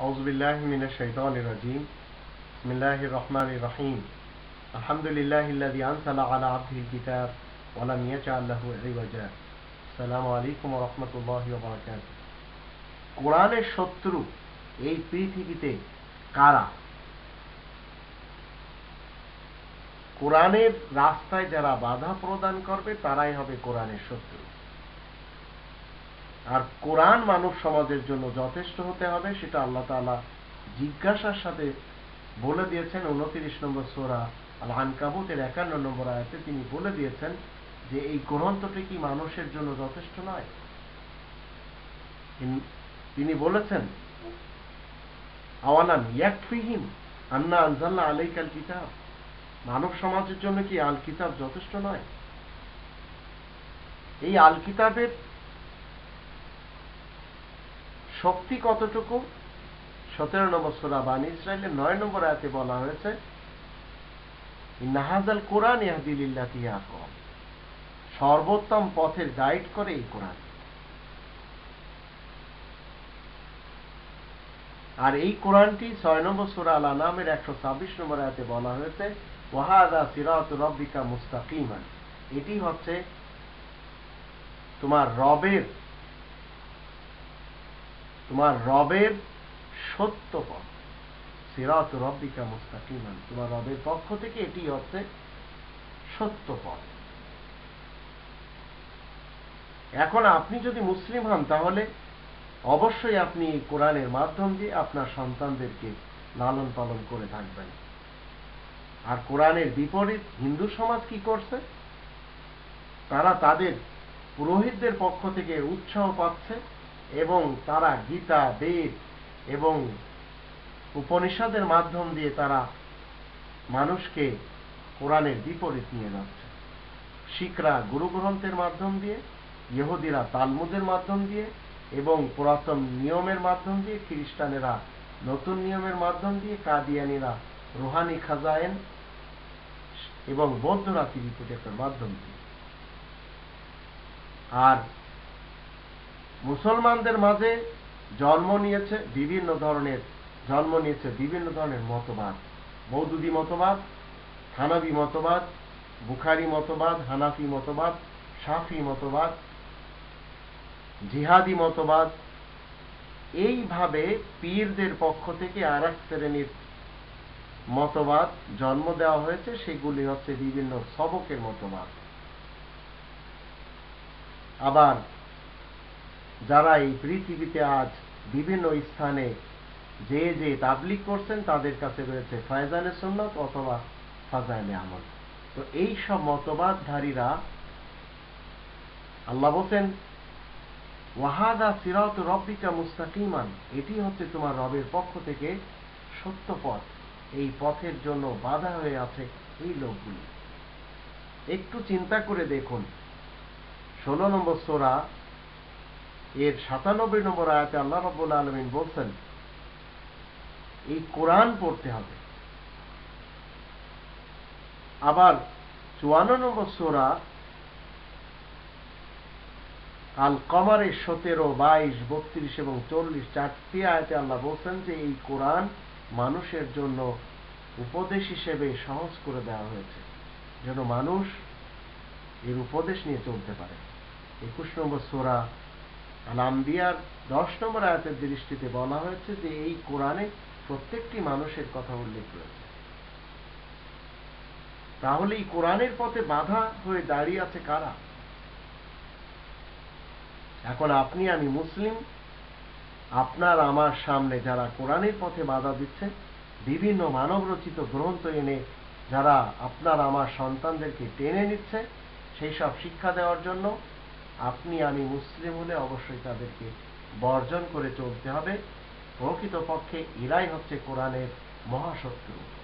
أعوذ بالله من الشيطان الرجيم بسم الله الرحمن الرحيم الحمد لله الذي أنزل على عبده الكتاب ولم يجعل له عوجا السلام عليكم ورحمة الله وبركاته কোরআনের শত্রু এই পৃথিবীতে কারা কোরআনের রাস্তায় যারা বাধা প্রদান করবে তারাই হবে কোরআনের শত্রু আর কোরআন মানব সমাজের জন্য যথেষ্ট হতে হবে, সেটা আল্লাহ তাআলা জিজ্ঞাসার সাথে বলে দিয়েছেন। উনত্রিশ নম্বর সোরা আল আনকাবুতের একান্ন নম্বর আয়াতে তিনি বলে দিয়েছেন যে, এই গ্রন্থটি কি মানুষের জন্য যথেষ্ট নয়? তিনি বলেছেন আওয়ালাম ইয়াকফিহিম আন্না আনজাল্লা আলাইকাল কিতাব। মানব সমাজের জন্য কি আল কিতাব যথেষ্ট নয়? এই আল কিতাবের শক্তি কতটুকু? সতেরো নম্বর সোরা বানী ইসরায়েলের নয় নম্বর আয়াতে বলা হয়েছে নাহাজাল কোরআন সর্বোত্তম পথের গাইড করে এই কোরআন। আর এই কোরআনটি ছয় নম্বর সুরা আলা নামের একশো ছাব্বিশ নম্বর আয়াতে বলা হয়েছে ওয়াহাদা সিরাত রব্বিকা মুস্তাকিমান। এটি হচ্ছে তোমার রবের তোমার রবের সত্য পথ। সিরাত রব্বিকা মুস্তাকিমান। তোমার রবের পক্ষ থেকে এটি হচ্ছে সত্য পথ। এখন আপনি যদি মুসলিম হন, তাহলে অবশ্যই আপনি কোরআনের মাধ্যম দিয়ে আপনার সন্তানদেরকে লালন পালন করে থাকবেন। আর কোরআনের বিপরীত হিন্দু সমাজ কি করছে? তারা তাদের পুরোহিতদের পক্ষ থেকে উৎসাহ পাচ্ছে। এবং তারা গীতা, বেদ এবং উপনিষদের মাধ্যম দিয়ে তারা মানুষকে কোরআনের বিপরীত নিয়ে যাচ্ছে। শিখরা গুরু গ্রন্থের মাধ্যম দিয়ে, ইহুদিরা তালমুদের মাধ্যম দিয়ে এবং পুরাতন নিয়মের মাধ্যম দিয়ে, খ্রিস্টানেরা নতুন নিয়মের মাধ্যম দিয়ে কাদিয়ানিরা রুহানি খাজায়েন এবং বৌদ্ধরা ত্রিপিটকের মাধ্যম দিয়ে। আর মুসলমানদের মাঝে জন্ম নিয়েছে বিভিন্ন ধরনের, জন্ম নিয়েছে বিভিন্ন ধরনের মতবাদ। মৌদুদি মতবাদ হানাবি মতবাদ, বুখারি মতবাদ, হানাফি মতবাদ সাফি মতবাদ, জিহাদি মতবাদ। এইভাবে পীরদের পক্ষ থেকে আর এক শ্রেণির মতবাদ জন্ম দেওয়া হয়েছে, সেগুলি হচ্ছে বিভিন্ন সবকের মতবাদ। আবার যারা এই পৃথিবীতে আজ বিভিন্ন স্থানে যে যে তাবলিক করছেন, তাদের কাছে রয়েছে ফয়জানে সুন্নত অথবা ফাজাইলে আমল। তো এই সব মতবাদধারীরা আল্লাহ বলছেন, ওয়াহাদা সিরাত রব্বিকা মুস্তাকিমান। এটি হচ্ছে তোমার রবের পক্ষ থেকে সত্য পথ। এই পথের জন্য বাধা হয়ে আছে এই লোকগুলি। একটু চিন্তা করে দেখুন। ষোলো নম্বর সোরা এর সাতানব্বই নম্বর আয়াতে আল্লাহ রব্বুল আলমিন বলছেন, এই কোরআন পড়তে হবে। আবার চুয়ান্ন নম্বর সোরা আল কমারের সতেরো, বাইশ, বত্রিশ এবং চল্লিশ চারটি আয়তে আল্লাহ বলছেন যে এই কোরআন মানুষের জন্য উপদেশ হিসেবে সহজ করে দেওয়া হয়েছে, যেন মানুষ এর উপদেশ নিয়ে চলতে পারে। একুশ নম্বর সোরা আল দশ নম্বর আয়াতের দৃষ্টিতে বলা হয়েছে যে এই কোরআনে প্রত্যেকটি মানুষের কথা উল্লেখ রয়েছে। তাহলে এই কোরআনের পথে বাধা হয়ে দাঁড়িয়ে আছে কারা? এখন আপনি, আমি মুসলিম, আপনার, আমার সামনে যারা কোরআনের পথে বাধা দিচ্ছে, বিভিন্ন মানব রচিত গ্রন্থ এনে যারা আপনার, আমার সন্তানদেরকে টেনে নিচ্ছে, সেই সব শিক্ষা দেওয়ার জন্য আপনি আমি মুসলিম হলে অবশ্যই তাদেরকে বর্জন করে চলতে হবে। প্রকৃতপক্ষে ইরাই হচ্ছে কোরআনের মহাশত্রু।